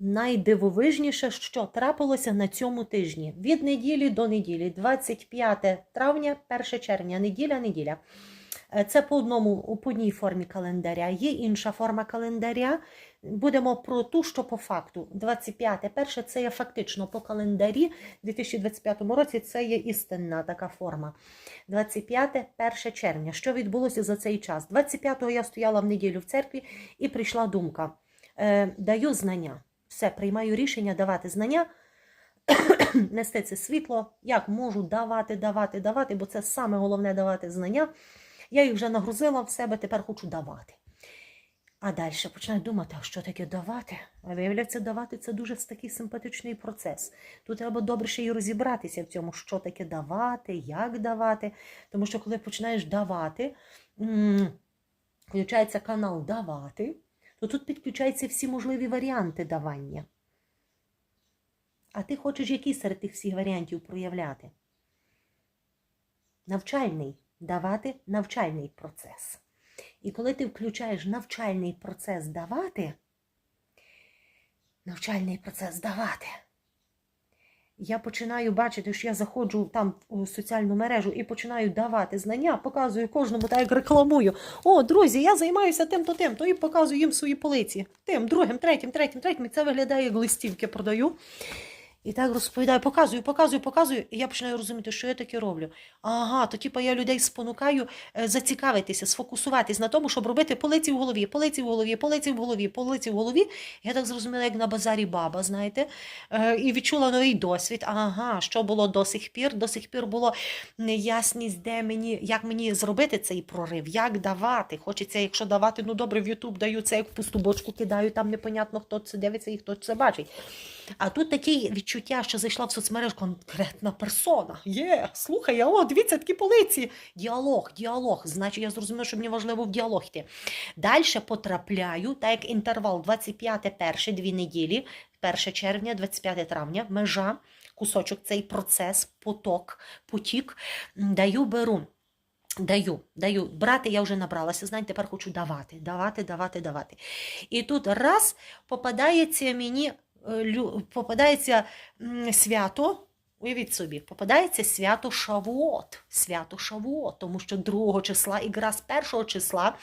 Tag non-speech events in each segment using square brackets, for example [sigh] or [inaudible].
найдивовижніше, що трапилося на цьому тижні. Від неділі до неділі, 25 травня, 1 червня, неділя, неділя. Е, Це по одному по одній формі календаря. Є інша форма календаря. Будемо про ту, що по факту. 25 перше це є фактично по календарі. У 2025 році це є істинна така форма. 25 1 червня. Що відбулося за цей час? 25-го я стояла в неділю в церкві і прийшла думка. Е, даю знання. Все, приймаю рішення давати знання, [coughs] нести це світло, як можу давати, давати, давати, бо це саме головне давати знання. Я їх вже нагрузила в себе, тепер хочу давати. А далі починаю думати, а що таке давати? А виявляється, давати це дуже такий симпатичний процес. Тут треба добре ще й розібратися в цьому, що таке давати, як давати. Тому що коли починаєш давати, включається канал давати, то тут підключаються всі можливі варіанти давання. А ти хочеш який серед тих всіх варіантів проявляти? Навчальний. Давати навчальний процес. І коли ти включаєш навчальний процес давати, навчальний процес давати, я починаю бачити, що я заходжу там у соціальну мережу і починаю давати знання, показую кожному, так як рекламую. О, друзі, я займаюся тим то тим, то і показую їм свої полиці. Тим, другим, третім, третім, третім. І це виглядає як листівки продаю. І так розповідаю, показую, показую, показую, і я починаю розуміти, що я таке роблю. Ага, то типу я людей спонукаю е, зацікавитися, сфокусуватись на тому, щоб робити полиці в голові, полиці в голові, полиці в голові, полиці в голові. Я так зрозуміла, як на базарі баба, знаєте, е, і відчула новий досвід. Ага, що було до сих пір? До сих пір було неясність, де мені, як мені зробити цей прорив, як давати. Хочеться, якщо давати, ну добре, в Ютуб даю це, як в пусту бочку кидаю, там непонятно, хто це дивиться і хто це бачить. А тут таке відчуття, що зайшла в соцмережу конкретна персона. Є, слухай, а о, дивіться, такі полиці. Діалог, діалог. Значить, я зрозуміла, що мені важливо в діалог йти. Далі потрапляю, так як інтервал 25 перше, дві неділі, 1 червня, 25 травня, межа, кусочок, цей процес, поток, потік, даю, беру. Даю, даю. Брати я вже набралася, знаєте, тепер хочу давати, давати, давати, давати. І тут раз попадається мені попадається свято. Уявіть собі, попадається свято Шавуот. Свято Шавуот, тому що 2 числа, ігра з 1 числа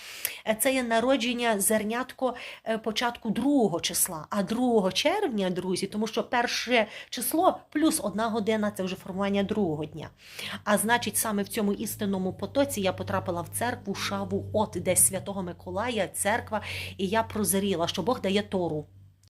е, це є народження зернятко е, початку 2 числа, а 2 червня, друзі, тому що перше число плюс одна година це вже формування другого дня. А значить, саме в цьому істинному потоці я потрапила в церкву Шавуот, де Святого Миколая, церква, і я прозріла, що Бог дає Тору.